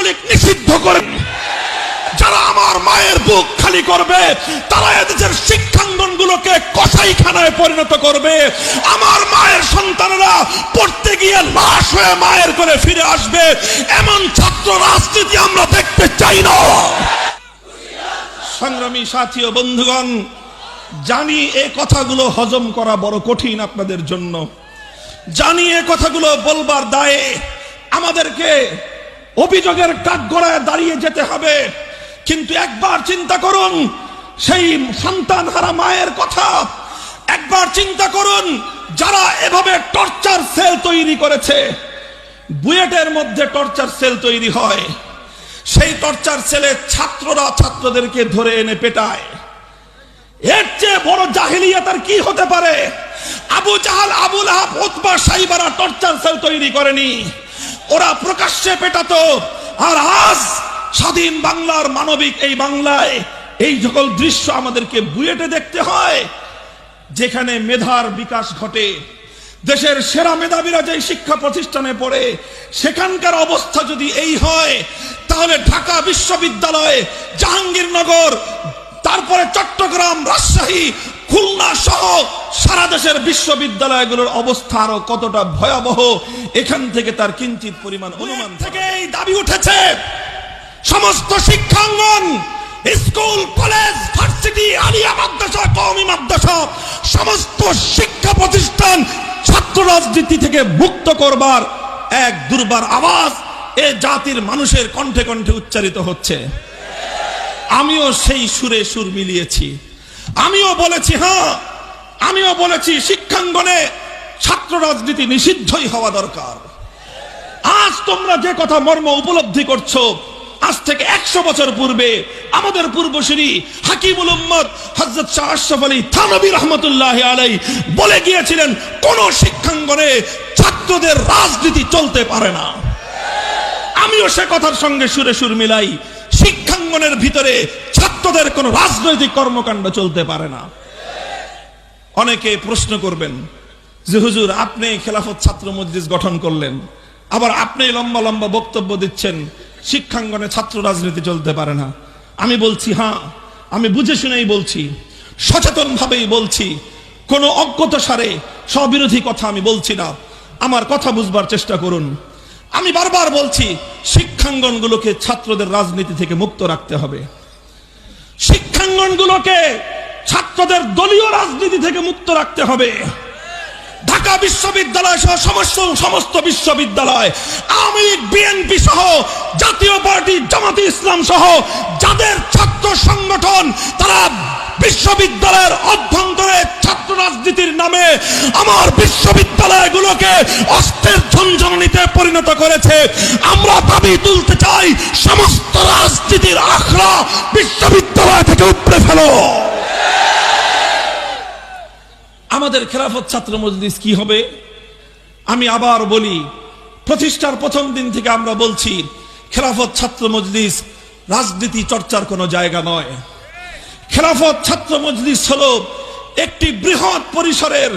ছাত্রলীগ নিষিদ্ধ করে। যারা আমার মায়ের বুক খালি করবে, তারা এদেশের শিক্ষাঙ্গন গুলোকে কসাইখানায় পরিণত করবে। আমার মায়ের সন্তানেরা পড়তে গিয়ে লাশ হয়ে মায়ের করে ফিরে আসবে। এমন ছাত্র রাজনীতি আমরা দেখতে চাই না। সংগ্রামী সাথী ও বন্ধুগণ, জানি এ কথাগুলো হজম করা বড় কঠিন আপনাদের জন্য। জানি এ কথাগুলো বলবার দায়ে আমাদেরকে অভিযোগের কাঠগড়ায় দাঁড়িয়ে যেতে হবে। কিন্তু একবার চিন্তা করুন, সেই সন্তান হারা মায়ের কথা। একবার চিন্তা করুন, যারা এভাবে টর্চার সেল তৈরি করেছে, বুয়েটের মধ্যে টর্চার সেল তৈরি হয়। সেই টর্চার সেলে ছাত্ররা ছাত্রদেরকে ধরে এনে পেটায়। এর চেয়ে বড় জাহিলিয়াত আর কি হতে পারে? আবু জাহাল, আবুল আহাব, উতবা, সাইবারা টর্চার সেল তৈরি করেনি। ওরা প্রকাশ্যে পেটাতো। আর আজ স্বাধীন বাংলার মানবিক এই বাংলায় এই সকল দৃশ্য আমাদেরকে বুয়েটে দেখতে হয়, যেখানে মেধার বিকাশ ঘটে, দেশের সেরা মেধাবীরা যে শিক্ষা প্রতিষ্ঠানে পড়ে, সেখানকার অবস্থা যদি এই হয়, তাহলে ঢাকা বিশ্ববিদ্যালয়, জাহাঙ্গীরনগর, তারপরে চট্টগ্রাম, রাজশাহী সারা দেশের বিশ্ববিদ্যালয়গুলোর অবস্থা আরও কতটা ভয়াবহ এখান থেকে তার কিঞ্চিত পরিমাণ অনুমান থেকে এই দাবি উঠেছে সমস্ত শিক্ষাঙ্গন স্কুল কলেজ ভার্সিটি আলিয়া মাদ্রাসা কওমি মাদ্রাসা সমস্ত শিক্ষা প্রতিষ্ঠান ছাত্র রাজনীতি থেকে মুক্ত করবার এক দুর্বার আওয়াজ এ জাতির মানুষের কণ্ঠে কণ্ঠে উচ্চারিত হচ্ছে। আমিও সেই সুরে সুর মিলিয়েছি। আমিও বলেছি হ্যাঁ আমিও বলেছি, শিক্ষাঙ্গনে ছাত্র রাজনীতি নিষিদ্ধই হওয়া দরকার। আজ তোমরা যে কথা মর্ম উপলব্ধি করছ, আজ থেকে একশো বছর পূর্বে আমাদের পূর্বসূরি হাকিমুল উম্মদ হজরত শাহ আশরাফ আলী থানবী রহমতুল্লাহ আলাই বলে গিয়েছিলেন, কোন শিক্ষাঙ্গনে ছাত্রদের রাজনীতি চলতে পারে না। আমিও সে কথার সঙ্গে সুরে সুর মিলাই, শিক্ষাঙ্গনের ভিতরে ছাত্রদের কোন রাজনৈতিক কর্মকাণ্ড চলতে পারে না। অনেকে প্রশ্ন করবেন, যে হুজুর আপনি খেলাফত ছাত্র মজলিস গঠন করলেন, আবার আপনি লম্বা লম্বা বক্তব্য দিচ্ছেন, শিক্ষাঙ্গনে ছাত্র রাজনীতি চলতে পারে না। আমি বলছি হ্যাঁ আমি বুঝে শুনেই বলছি সচেতন ভাবেই বলছি, কোনো অজ্ঞত সারে স্ববিরোধী কথা আমি বলছি না। আমার কথা বুঝবার চেষ্টা করুন। আমি বারবার বলছি, শিক্ষাঙ্গনগুলোকে ছাত্রদের রাজনীতি থেকে মুক্ত রাখতে হবে। শিক্ষাঙ্গনগুলোকে ছাত্রদের দলীয় রাজনীতি থেকে মুক্ত রাখতে হবে। ঢাকা বিশ্ববিদ্যালয় সহ সমস্ত সমস্ত বিশ্ববিদ্যালয়, আওয়ামী লীগ, বিএনপি সহ, জাতীয় পার্টি, জামাতি ইসলাম সহ, যাদের ছাত্র সংগঠন, তারা বিশ্ববিদ্যালয়ের অভ্যন্তরে ছাত্র রাজনীতির নামে আমার বিশ্ববিদ্যালয়গুলোকে অস্ত্রের ঝঞ্ঝনিতে পরিণত করেছে। আমরা দাবি তুলতে চাই, সমস্ত রাজনীতির আখড়া বিশ্ববিদ্যালয় থেকে উপড়ে ফেলো। আমাদের খেলাফত ছাত্র মজলিস কি হবে? আমি আবার বলি, প্রতিষ্ঠার প্রথম দিন থেকে আমরা বলছি, খেলাফত ছাত্র মজলিস রাজনীতি চর্চার কোনো জায়গা নয়। খেলাফত ছাত্র মজলিস হল একটি বৃহৎ পরিসরের